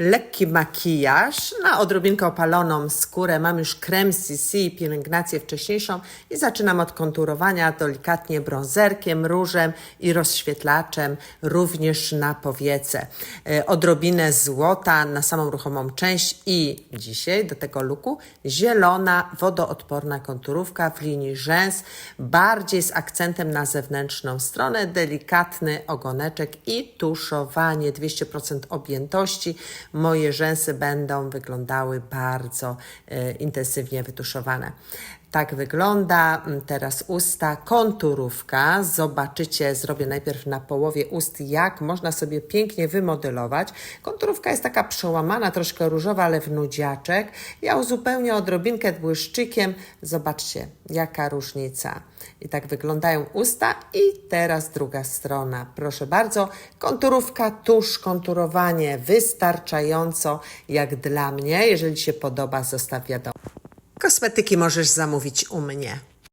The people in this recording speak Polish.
lekki makijaż na odrobinkę opaloną skórę. Mam już krem CC, pielęgnację wcześniejszą i zaczynam od konturowania delikatnie brązerkiem, różem i rozświetlaczem również na powiece. E, Odrobinę złota na samą ruchomą część i dzisiaj do tego luku zielona, wodoodporna konturówka w linii rzęs, bardziej z akcentem na zewnętrzną stronę, delikatny ogoneczek i tuszowanie 200% objętości. Moje rzęsy będą wyglądały bardzo e, intensywnie wytuszowane. Tak wygląda mm, teraz usta, konturówka. Zobaczycie, zrobię najpierw na połowie ust, jak można sobie pięknie wymodelować. Konturówka jest taka przełamana, troszkę różowa, ale w nudziaczek. Ja uzupełnię odrobinkę błyszczykiem. Zobaczcie, jaka różnica. I tak wyglądają usta i teraz druga strona. Proszę bardzo, konturówka, tusz, konturowanie wystarczająco jak dla mnie. Jeżeli się podoba, zostaw wiadomo. Kosmetyki możesz zamówić u mnie.